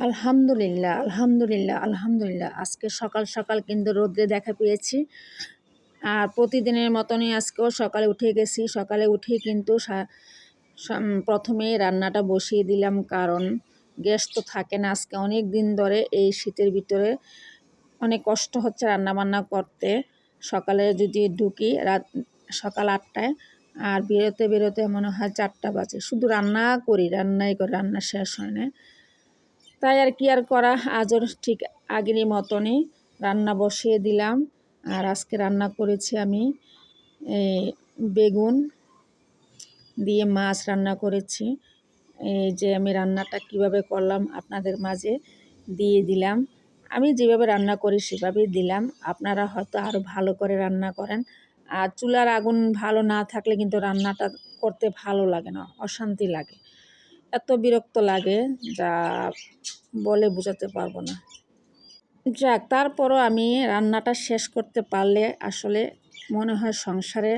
আলহামদুলিল্লাহ আলহামদুলিল্লাহ আলহামদুলিল্লাহ। আজকে সকাল সকাল কিন্তু রোদ্রে দেখা পেয়েছি। আর প্রতিদিনের মতনই আজকেও সকালে উঠে গেছি। সকালে উঠেই কিন্তু প্রথমে রান্নাটা বসিয়ে দিলাম কারণ গ্যাস তো থাকে না আজকে অনেক দিন ধরে এই শীতের ভিতরে। অনেক কষ্ট হচ্ছে রান্না বান্না করতে। সকালে যদি ঢুকি রাত, সকাল আটটায় আর বেরোতে বেরোতে মনে হয় চারটা বাজে। শুধু রান্না করি, রান্নাই করি, রান্না শেষ হয় না। তাই আর কি আর করা? আজও ঠিক আগের মতনই রান্না বসিয়ে দিলাম। আর আজকে রান্না করেছি আমি বেগুন দিয়ে মাছ রান্না করেছি। এই যে আমি রান্নাটা কীভাবে করলাম আপনাদের মাঝে দিয়ে দিলাম। আমি যেভাবে রান্না করি সেভাবেই দিলাম। আপনারা হয়তো আরও ভালো করে রান্না করেন। আর চুলার আগুন ভালো না থাকলে কিন্তু রান্নাটা করতে ভালো লাগে না, অশান্তি লাগে। এত বিরক্ত লাগে যা বলে বোঝাতে পারব না। যাক, তারপরও আমি রান্নাটা শেষ করতে পারলে আসলে মনে হয় সংসারে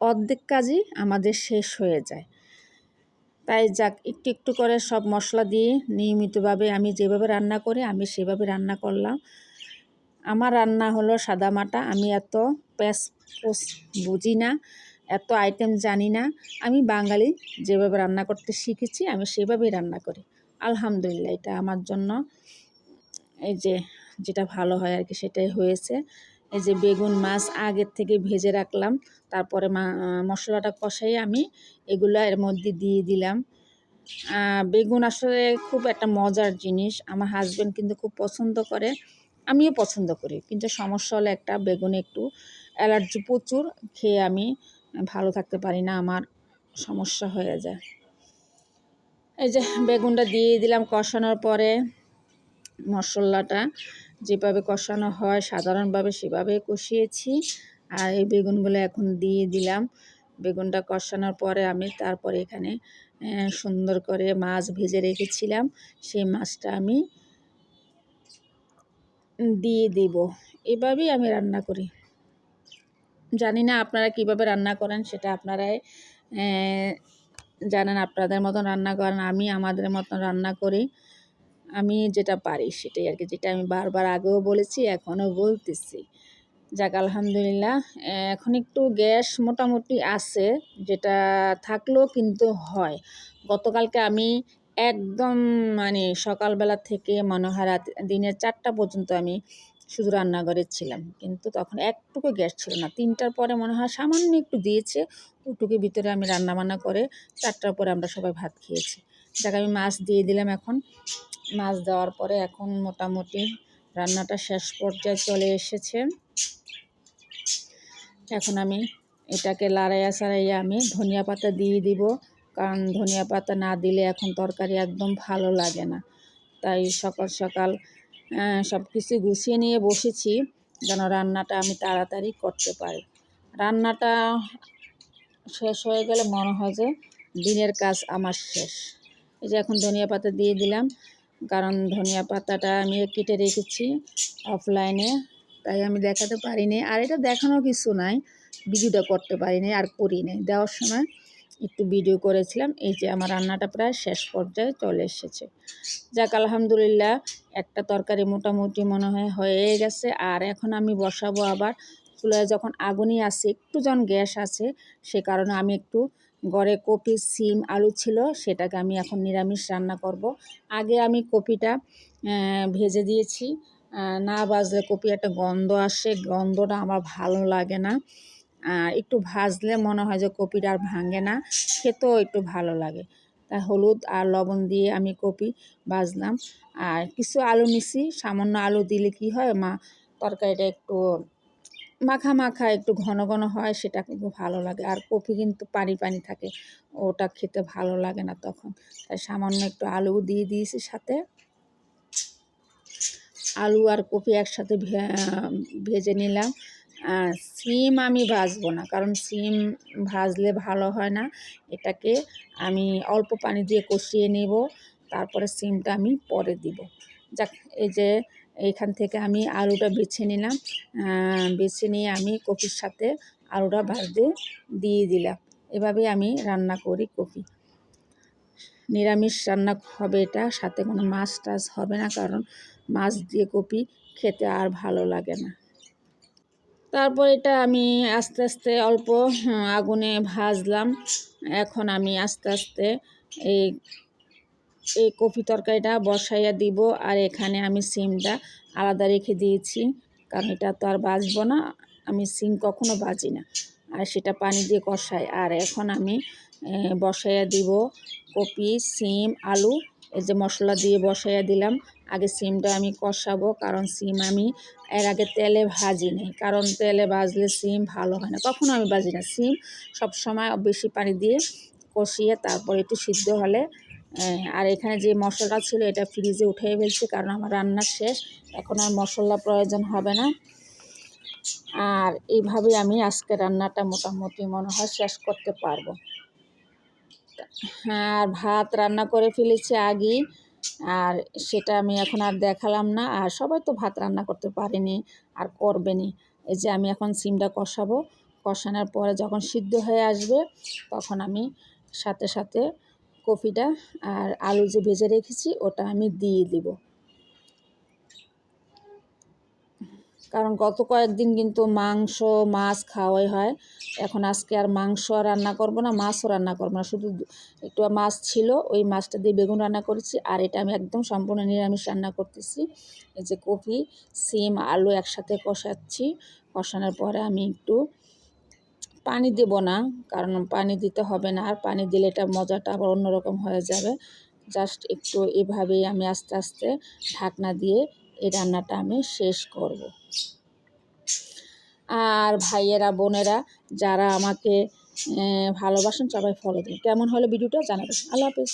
অর্ধেক কাজই আমাদের শেষ হয়ে যায়। তাই যাক, একটু একটু করে সব মশলা দিয়ে নিয়মিতভাবে আমি যেভাবে রান্না করি, আমি সেভাবে রান্না করলাম। আমার রান্না হলো সাদামাটা আমি এত প্যাস বুঝি না। এত আইটেম জানি না। আমি বাঙালি, যেভাবে রান্না করতে শিখেছি, আমি সেভাবেই রান্না করি। আলহামদুলিল্লাহ, এটা আমার জন্য এই যে যেটা ভালো হয় আর কি সেটাই হয়েছে। এই যে বেগুন মাছ আগের থেকে ভেজে রাখলাম, তারপরে মশলাটা কষাই আমি এগুলো এর মধ্যে দিয়ে দিলাম। বেগুন আসলে খুব একটা মজার জিনিস, আমার হাজব্যান্ড কিন্তু খুব পছন্দ করে, আমিও পছন্দ করি। কিন্তু সমস্যা হলে একটা, বেগুন একটু অ্যালার্জি প্রচুর, খেয়ে আমি ভালো থাকতে পারি না, আমার সমস্যা হয়ে যায়। এই যে বেগুনটা দিয়ে দিলাম কষানোর পরে মশলাটা যেভাবে কষানো হয় সাধারণভাবে সেভাবে কষিয়েছি। আর এই বেগুনগুলো এখন দিয়ে দিলাম। বেগুনটা কষানোর পরে আমি তারপরে এখানে সুন্দর করে মাছ ভেজে রেখেছিলাম। সেই মাছটা আমি দিয়ে দিব। এভাবেই আমি রান্না করি। জানি না আপনারা কীভাবে রান্না করেন সেটা আপনারাই জানেন আপনাদের মতন রান্না করেন, আমি আমাদের মতন রান্না করি। আমি যেটা পারি সেটাই আর কি, যেটা আমি বারবার আগেও বলেছি, এখনও বলতেছি। যাক, আলহামদুলিল্লাহ এখন একটু গ্যাস মোটামুটি আছে, যেটা থাকলেও কিন্তু হয়। গতকালকে আমি একদম মানে সকালবেলা থেকে মনে হয় রাত, দিনের চারটা পর্যন্ত আমি শুধু রান্নাঘরে ছিলাম। কিন্তু তখন একটুকু গ্যাস ছিল না। তিনটার পরে মনে হয় সামান্য একটু দিয়েছে, ওটুকুর ভিতরে আমি রান্না বান্না করে চারটার পরে আমরা সবাই ভাত খেয়েছি। যাকে, আমি মাছ দিয়ে দিলাম এখন। মাছ দেওয়ার পরে এখন মোটামুটি রান্নাটা শেষ পর্যায়ে চলে এসেছে। এখন আমি এটাকে লাড়াইয়া সারাইয়া আমি ধনিয়া পাতা দিয়ে দিব। কারণ ধনিয়া পাতা না দিলে এখন তরকারি একদম ভালো লাগে না। তাই সকাল সকাল সব কিছু গুছিয়ে নিয়ে বসেছি, যেন রান্নাটা আমি তাড়াতাড়ি করতে পারি। রান্নাটা শেষ হয়ে গেলে মনে হয় যে দিনের কাজ আমার শেষ। এই যে এখন ধনিয়া পাতা দিয়ে দিলাম, কারণ ধনিয়া পাতাটা আমি কেটে রেখেছি অফলাইনে, তাই আমি দেখাতে পারিনি। আর এটা দেখানো কিছু নাই, ভিডিওটা করতে পারিনি আর করি দেওয়ার সময় একটু ভিডিও করেছিলাম, এই যে আমার রান্নাটা প্রায় শেষ পর্যায়ে চলে এসেছে। যাক, আলহামদুলিল্লাহ, একটা তরকারি মোটামুটি মনে হয় হয়ে গেছে। আর এখন আমি বসাবো আবার চুলায় যখন আগুনই আছে, একটু যখন গ্যাস আছে, সে কারণে আমি একটু গড়ে কপি সিম, আলু ছিল, সেটাকে আমি এখন নিরামিষ রান্না করব। আগে আমি কপিটা ভেজে দিয়েছি। না বাজলে কপি একটা গন্ধ আসে, গন্ধটা আমার ভালো লাগে না। একটু ভাজলে মনে হয় যে কপিটা আর ভাঙে না, খেতেও একটু ভালো লাগে। তা হলুদ আর লবণ দিয়ে আমি কপি ভাজলাম। আর কিছু আলু মিশি সামান্য আলু দিলে কি হয়, মা তরকারিটা একটু মাখা মাখা, একটু ঘন ঘন হয়, সেটা কিন্তু ভালো লাগে। আর কপি কিন্তু পানি পানি থাকে, ওটা খেতে ভালো লাগে না তখন। তাই সামান্য একটু আলু দিয়ে দিয়েছি সাথে। আলু আর কপি একসাথে ভেজে নিলাম। আর সিম আমি ভাজবো না, কারণ সিম ভাজলে ভালো হয় না। এটাকে আমি অল্প পানি দিয়ে কষিয়ে নেব, তারপরে সিমটা আমি পরে দিব। যাক, এই যে এইখান থেকে আমি আলুটা বেছে নিলাম। বেছে নিয়ে আমি কপির সাথে আলুটা ভাজতে দিয়ে দিলাম। এভাবে আমি রান্না করি কপি নিরামিষ রান্না হবে এটা, সাথে কোনো মাছ টাছ হবে না, কারণ মাছ দিয়ে কপি খেতে আর ভালো লাগে না। তারপর এটা আমি আস্তে আস্তে অল্প আগুনে ভাজলাম। এখন আমি আস্তে আস্তে এই এই কপি তরকারিটা বসাইয়া দিব। আর এখানে আমি সিমটা আলাদা রেখে দিয়েছি, কারণ এটা তো আর বাজবো না। আমি সিম কখনো বাজি না। আর সেটা পানি দিয়ে কষাই। আর এখন আমি বসাইয়া দিব কপি সিম, আলু এই যে মশলা দিয়ে বসাইয়া দিলাম। আগে সিমটা আমি কষাবো, কারণ সিম আমি এর আগে তেলে ভাজি নেই। কারণ তেলে ভাজলে সিম ভালো হয় না। কখনো আমি ভাজি না। সিম সবসময় বেশি পানি দিয়ে কষিয়ে তারপর একটু সিদ্ধ হলে আর এখানে যে মশলাটা ছিল এটা ফ্রিজে উঠিয়ে ফেলছি, কারণ আমার রান্না শেষ। এখন আর মশলা প্রয়োজন হবে না। আর এইভাবে আমি আজকে রান্নাটা মোটামুটি মনে হয় শেষ করতে পারব। আর ভাত রান্না করে ফেলেছি আগে আর সেটা আমি এখন আর দেখালাম না, আর সবাই তো ভাত রান্না করতে পারেনি আর করবেনি। এই যে আমি এখন সিমটা কষাবো, কষানোর পরে যখন সিদ্ধ হয়ে আসবে, তখন আমি সাথে সাথে কপিটা আর আলু যে ভেজে রেখেছি, ওটা আমি দিয়ে দিব। কারণ গত কয়েকদিন কিন্তু মাংস, মাছ খাওয়াই হয়। এখন আজকে আর মাংস রান্না করব না, মাছও রান্না করব না। শুধু একটু মাছ ছিল, ওই মাছটা দিয়ে বেগুন রান্না করেছি আর এটা আমি একদম সম্পূর্ণ নিরামিষ রান্না করতেছি। এই যে কপি, সিম, আলু একসাথে কষাচ্ছি। কষানোর পরে আমি একটু পানি দেব না, কারণ পানি দিতে হবে না। আর পানি দিলে এটা মজাটা আবার অন্যরকম হয়ে যাবে। জাস্ট একটু এভাবেই আমি আস্তে আস্তে ঢাকনা দিয়ে এই রান্নাটা আমি শেষ করব। আর ভাইয়েরা, বোনেরা, যারা আমাকে ভালোবাসেন, সবাই ফলো দিন। কেমন হলো ভিডিওটা জানাবেন। আল্লাহ হাফেজ।